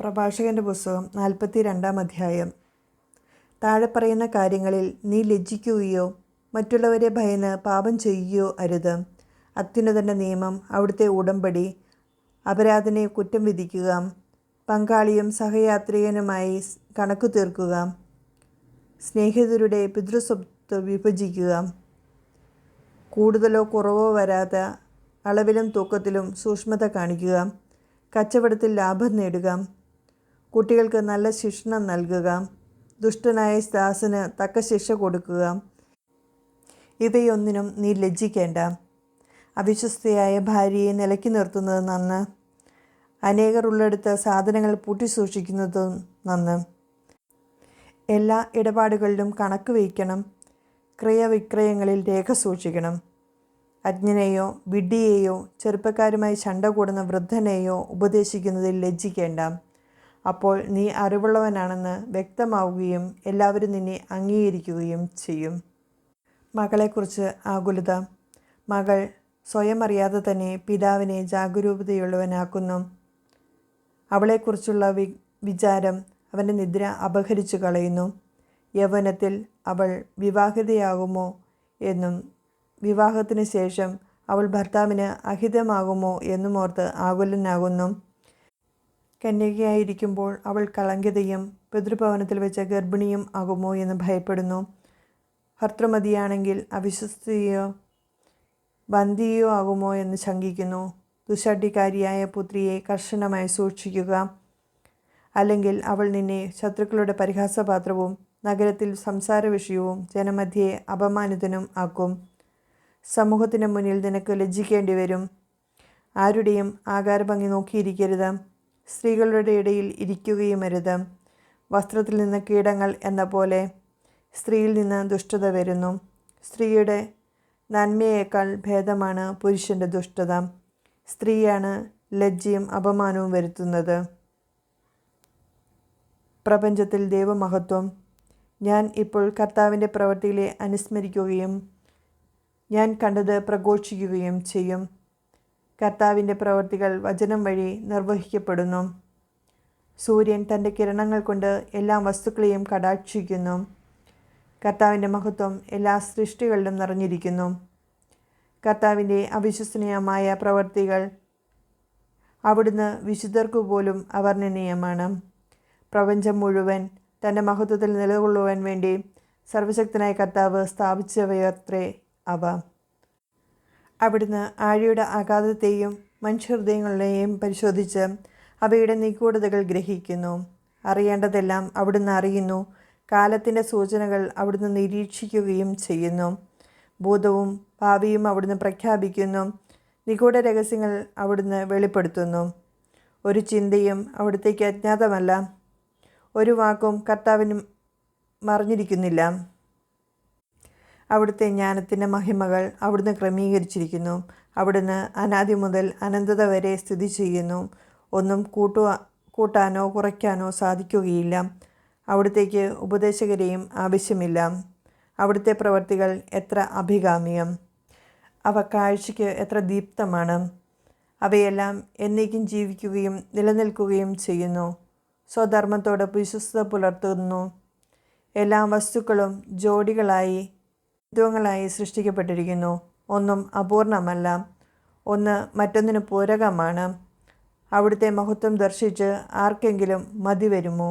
പ്രഭാഷകന്റെ പുസ്തകം നാൽപ്പത്തി രണ്ടാം അധ്യായം. താഴെ പറയുന്ന കാര്യങ്ങളിൽ നീ ലജ്ജിക്കുകയോ മറ്റുള്ളവരെ ഭയന്ന് പാപം ചെയ്യുകയോ അരുത്. അത്യുന്നതന്റെ നിയമം അവിടുത്തെ ഉടമ്പടി അപരാധനെ കുറ്റം വിധിക്കുക പങ്കാളിയും സഹയാത്രികനുമായി കണക്കു തീർക്കുക സ്നേഹിതരുടെ പിതൃസ്വത്ത് വിഭജിക്കുക. കൂടുതലോ കുറവോ വരാത്ത അളവിലും തൂക്കത്തിലും സൂക്ഷ്മത കാണിക്കുക കച്ചവടത്തിൽ ലാഭം നേടുക കുട്ടികൾക്ക് നല്ല ശിക്ഷണം നൽകുക. ദുഷ്ടനായ ദാസന് തക്ക ശിക്ഷ കൊടുക്കുക. ഇവയൊന്നിനും നീ ലജ്ജിക്കേണ്ട. അവിശ്വസ്തയായ ഭാര്യയെ നിലയ്ക്ക് നിർത്തുന്നത് നന്ന്. അനേകർ ഉള്ളെടുത്ത് സാധനങ്ങൾ പൂട്ടി സൂക്ഷിക്കുന്നതും നന്ന്. എല്ലാ ഇടപാടുകളിലും കണക്ക് വയ്ക്കണം. ക്രയവിക്രയങ്ങളിൽ രേഖ സൂക്ഷിക്കണം. അജ്ഞനെയോ വിഡ്ഢിയെയോ ചെറുപ്പക്കാരുമായി ചണ്ട കൂടുന്ന വൃദ്ധനെയോ ഉപദേശിക്കുന്നതിൽ ലജ്ജിക്കേണ്ട. അപ്പോൾ നീ അറിവുള്ളവനാണെന്ന് വ്യക്തമാവുകയും എല്ലാവരും നിന്നെ അംഗീകരിക്കുകയും ചെയ്യും. മകളെക്കുറിച്ച് ആകുലത. മകൾ സ്വയം അറിയാതെ തന്നെ പിതാവിനെ ജാഗരൂകതയുള്ളവനാക്കുന്നു. അവളെക്കുറിച്ചുള്ള വി വിചാരം അവന്റെ നിദ്ര അപഹരിച്ചു കളയുന്നു. യൗവനത്തിൽ അവൾ വിവാഹിതയാകുമോ എന്നും വിവാഹത്തിന് ശേഷം അവൾ ഭർത്താവിന് അഹിതമാകുമോ എന്നും ഓർത്ത് ആകുലനാകുന്നു. കന്യകയായിരിക്കുമ്പോൾ അവൾ കളങ്കിതയും പിതൃഭവനത്തിൽ വെച്ച ഗർഭിണിയും ആകുമോ എന്ന് ഭയപ്പെടുന്നു. ഭർത്തൃമതിയാണെങ്കിൽ അവിശ്വസ്തയോ ബന്ധിയോ ആകുമോ എന്ന് ശങ്കിക്കുന്നു. ദുശാഠ്യക്കാരിയായ പുത്രിയെ കർശനമായി സൂക്ഷിക്കുക. അല്ലെങ്കിൽ അവൾ നിന്നെ ശത്രുക്കളുടെ പരിഹാസപാത്രവും നഗരത്തിൽ സംസാര വിഷയവും ജനമധ്യയെ അപമാനിതനും ആക്കും. സമൂഹത്തിന് മുന്നിൽ നിനക്ക് ലജ്ജിക്കേണ്ടി വരും ആരുടെയും ആകാരഭംഗി നോക്കിയിരിക്കരുത്. സ്ത്രീകളുടെ ഇടയിൽ ഇരിക്കുകയും അരുത് വസ്ത്രത്തിൽ നിന്ന് കീടങ്ങൾ എന്ന പോലെ സ്ത്രീയിൽ നിന്ന് ദുഷ്ടത വരുന്നു. സ്ത്രീയുടെ നന്മയേക്കാൾ ഭേദമാണ് പുരുഷന്റെ ദുഷ്ടത. സ്ത്രീയാണ് ലജ്ജയും അപമാനവും വരുത്തുന്നത്. പ്രപഞ്ചത്തിൽ ദൈവമഹത്വം. ഞാൻ ഇപ്പോൾ കർത്താവിന്റെ പ്രവൃത്തിയിലെ അനുസ്മരിക്കുകയും ഞാൻ കണ്ടത് പ്രഘോഷിക്കുകയും ചെയ്യും. കർത്താവിന്റെ പ്രവൃത്തികൾ വചനം വഴി നിർവഹിക്കപ്പെടുന്നു. സൂര്യൻ തന്റെ കിരണങ്ങൾ കൊണ്ട് എല്ലാ വസ്തുക്കളെയും കടാക്ഷിക്കുന്നു. കർത്താവിന്റെ മഹത്വം എല്ലാ സൃഷ്ടികളിലും നിറഞ്ഞിരിക്കുന്നു. കർത്താവിന്റെ അവിശ്വസനീയമായ പ്രവൃത്തികൾ അവിടുന്ന് വിശുദ്ധർക്കു പോലും അവർണനീയമാണ്. പ്രപഞ്ചം മുഴുവൻ തന്റെ മഹത്വത്തിൽ നിലകൊള്ളുവാൻ വേണ്ടി സർവശക്തനായ കർത്താവ് സ്ഥാപിച്ചവയത്രേ അവ. അവിടുന്ന് ആഴിയുടെ ആഘാതത്തെയും മനുഷ്യഹൃദയങ്ങളെയും പരിശോധിച്ച് അവയുടെ നിഗൂഢതകൾ ഗ്രഹിക്കുന്നു. അറിയേണ്ടതെല്ലാം അവിടുന്ന് അറിയുന്നു. കാലത്തിന്റെ സൂചനകൾ അവിടുന്ന് നിരീക്ഷിക്കുകയും ചെയ്യുന്നു. ഭൂതവും ഭാവിയും അവിടുന്ന് പ്രഖ്യാപിക്കുന്നു. നിഗൂഢ രഹസ്യങ്ങൾ അവിടുന്ന് വെളിപ്പെടുത്തുന്നു. ഒരു ചിന്തയും അവിടുത്തേക്ക് അജ്ഞാതമല്ല. ഒരു വാക്കും കർത്താവിന് മറിഞ്ഞിരിക്കുന്നില്ല. അവിടുത്തെ ജ്ഞാനത്തിന്റെ മഹിമകൾ അവിടുന്ന് ക്രമീകരിച്ചിരിക്കുന്നു. അവിടുന്ന് അനാദി മുതൽ അനന്തത വരെ സ്ഥിതി ചെയ്യുന്നു. ഒന്നും കൂട്ടു കൂട്ടാനോ കുറയ്ക്കാനോ സാധിക്കുകയില്ല. അവിടത്തേക്ക് ഉപദേശകരെയും ആവശ്യമില്ല. അവിടുത്തെ പ്രവർത്തികൾ എത്ര അഭികാമ്യം. അവ കാഴ്ചയ്ക്ക് എത്ര ദീപ്തമാണ്. അവയെല്ലാം എന്നേക്കും ജീവിക്കുകയും നിലനിൽക്കുകയും ചെയ്യുന്നു. സ്വധർമ്മത്തോട് വിശ്വസ്ത പുലർത്തുന്നു. എല്ലാ വസ്തുക്കളും ജോഡികളായി ദ്വങ്ങളായി സൃഷ്ടിക്കപ്പെട്ടിരിക്കുന്നു. ഒന്നും അപൂർണമല്ല. ഒന്ന് മറ്റൊന്നിന് പൂരകമാണ്. അവിടുത്തെ മഹത്വം ദർശിച്ച് ആർക്കെങ്കിലും മതി വരുമോ?